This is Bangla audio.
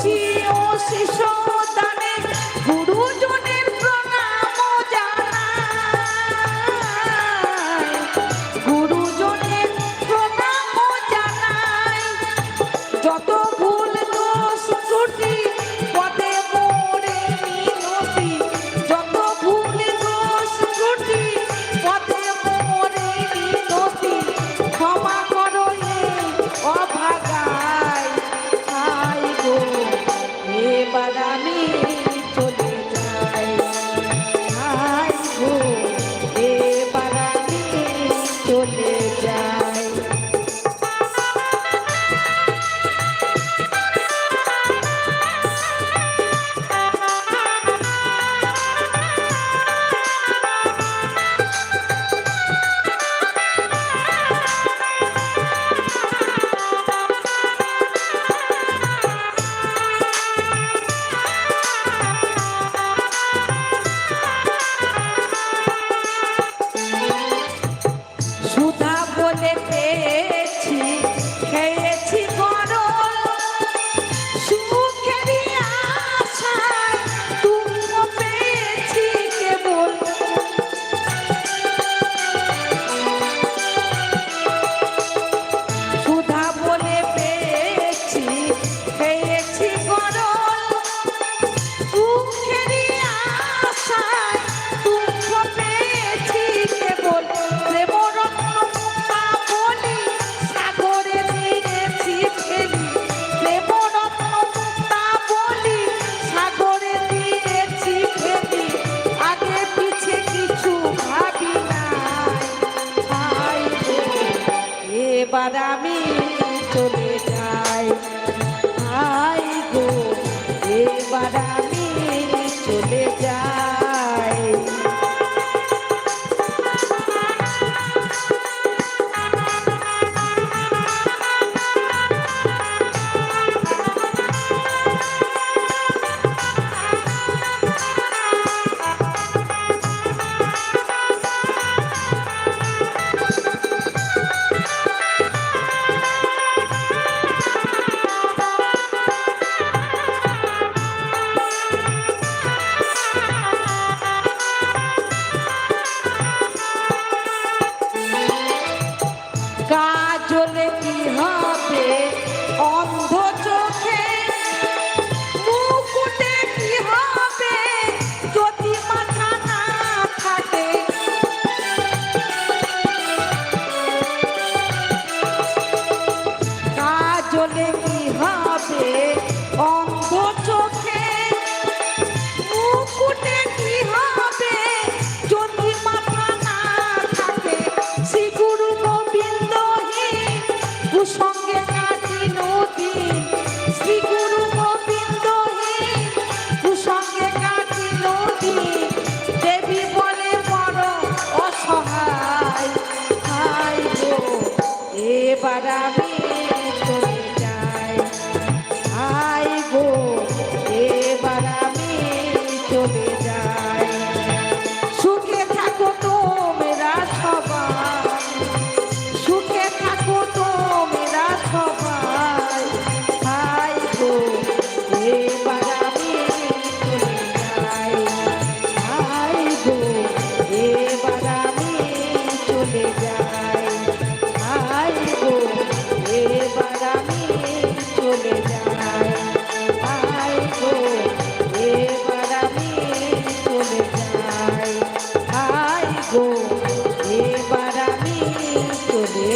শিও শিশু okay? আবার আমি চলে সে অন্ধ চোখে মুকুটে কি হবে? যদি মাথা না থাকে শ্রী গুরু গোবিন্দ হে কুসঙ্গে কাটি নদী। শ্রী গুরু গোবিন্দ হে কুসঙ্গে কাটি নদী। দেবী বলে, বড় অসহায়, হায় গো, এবার আমি to be.